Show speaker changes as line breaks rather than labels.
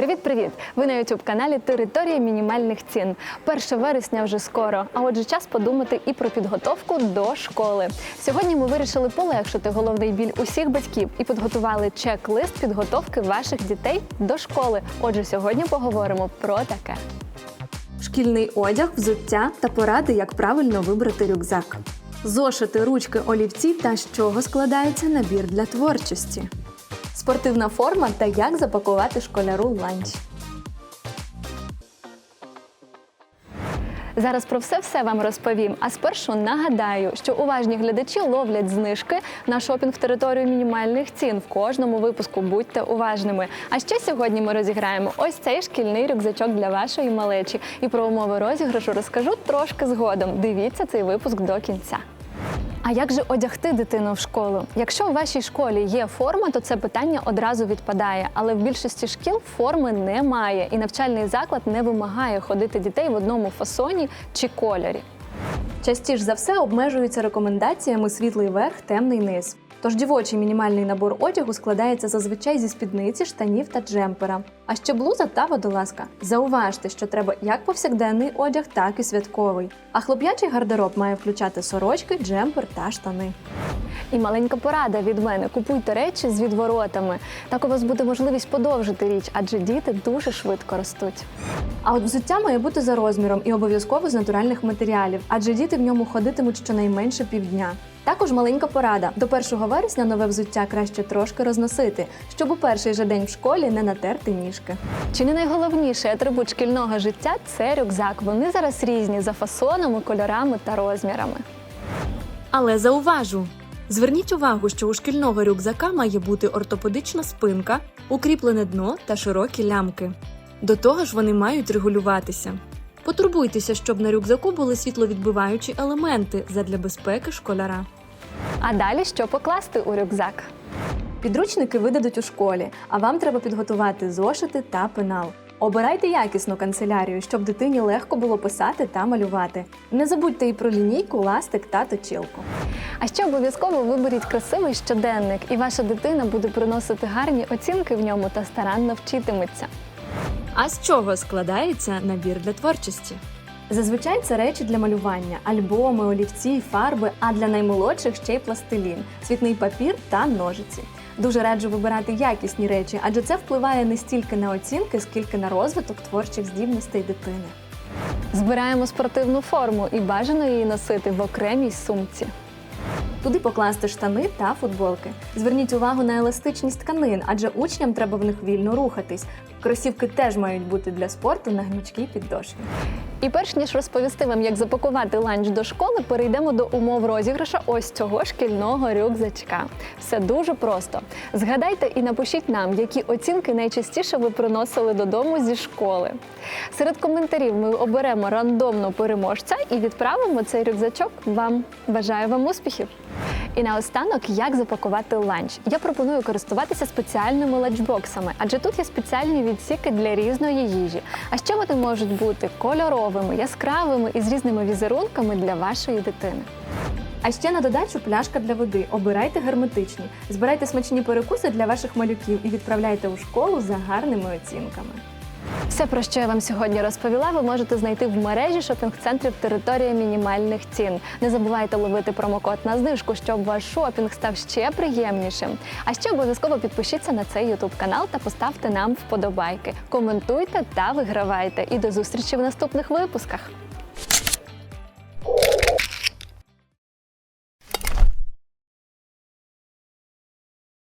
Привіт-привіт! Ви на youtube каналі Територія мінімальних цін. 1 вересня вже скоро. А отже, час подумати і про підготовку до школи. Сьогодні ми вирішили полегшити головний біль усіх батьків і підготували чек-лист підготовки ваших дітей до школи. Отже, сьогодні поговоримо про таке. Шкільний одяг, взуття та поради, як правильно вибрати рюкзак. Зошити, ручки, олівці та з чого складається набір для творчості. Спортивна форма та як запакувати школяру ланч. Зараз про все все вам розповім. А спершу нагадаю, що уважні глядачі ловлять знижки на шопінг в територію мінімальних цін. В кожному випуску будьте уважними. А ще сьогодні ми розіграємо ось цей шкільний рюкзачок для вашої малечі. І про умови розіграшу розкажу трошки згодом. Дивіться цей випуск до кінця. А як же одягти дитину в школу? Якщо у вашій школі є форма, то це питання одразу відпадає. Але в більшості шкіл форми немає, і навчальний заклад не вимагає ходити дітей в одному фасоні чи кольорі. Частіше за все обмежуються рекомендаціями світлий верх, темний низ. Тож дівочий мінімальний набор одягу складається зазвичай зі спідниці, штанів та джемпера. А ще блуза та водолазка. Зауважте, що треба як повсякденний одяг, так і святковий. А хлоп'ячий гардероб має включати сорочки, джемпер та штани. І маленька порада від мене: купуйте речі з відворотами. Так у вас буде можливість подовжити річ, адже діти дуже швидко ростуть. А от взуття має бути за розміром і обов'язково з натуральних матеріалів, адже діти в ньому ходитимуть щонайменше півдня. Також маленька порада: до 1 вересня нове взуття краще трошки розносити, щоб у перший же день в школі не натерти ніжки. Чи не найголовніший атрибут шкільного життя це рюкзак. Вони зараз різні за фасонами, кольорами та розмірами.
Але зауважу. Зверніть увагу, що у шкільного рюкзака має бути ортопедична спинка, укріплене дно та широкі лямки. До того ж, вони мають регулюватися. Потурбуйтеся, щоб на рюкзаку були світловідбиваючі елементи задля безпеки школяра.
А далі що покласти у рюкзак? Підручники видадуть у школі, а вам треба підготувати зошити та пенал. Обирайте якісну канцелярію, щоб дитині легко було писати та малювати. Не забудьте і про лінійку, ластик та точилку. А ще обов'язково виберіть красивий щоденник, і ваша дитина буде приносити гарні оцінки в ньому та старанно вчитиметься.
А з чого складається набір для творчості?
Зазвичай це речі для малювання, альбоми, олівці, фарби, а для наймолодших ще й пластилін, цвітний папір та ножиці. Дуже раджу вибирати якісні речі, адже це впливає не стільки на оцінки, скільки на розвиток творчих здібностей дитини. Збираємо спортивну форму і бажано її носити в окремій сумці. Туди покласти штани та футболки. Зверніть увагу на еластичність тканин, адже учням треба в них вільно рухатись. Кросівки теж мають бути для спорту на гнучкій підошві. І перш ніж розповісти вам, як запакувати ланч до школи, перейдемо до умов розіграша ось цього шкільного рюкзачка. Все дуже просто. Згадайте і напишіть нам, які оцінки найчастіше ви приносили додому зі школи. Серед коментарів ми оберемо рандомно переможця і відправимо цей рюкзачок вам. Бажаю вам успіхів! І наостанок, як запакувати ланч. Я пропоную користуватися спеціальними ланчбоксами, адже тут є спеціальні відсіки для різної їжі. А ще вони можуть бути кольоровими, яскравими і з різними візерунками для вашої дитини. А ще на додачу пляшка для води. Обирайте герметичні, збирайте смачні перекуси для ваших малюків і відправляйте у школу за гарними оцінками. Все, про що я вам сьогодні розповіла, ви можете знайти в мережі шопінг-центрів територія мінімальних цін. Не забувайте ловити промокод на знижку, щоб ваш шопінг став ще приємнішим. А ще обов'язково підпишіться на цей ютуб канал та поставте нам вподобайки. Коментуйте та вигравайте. І до зустрічі в наступних випусках.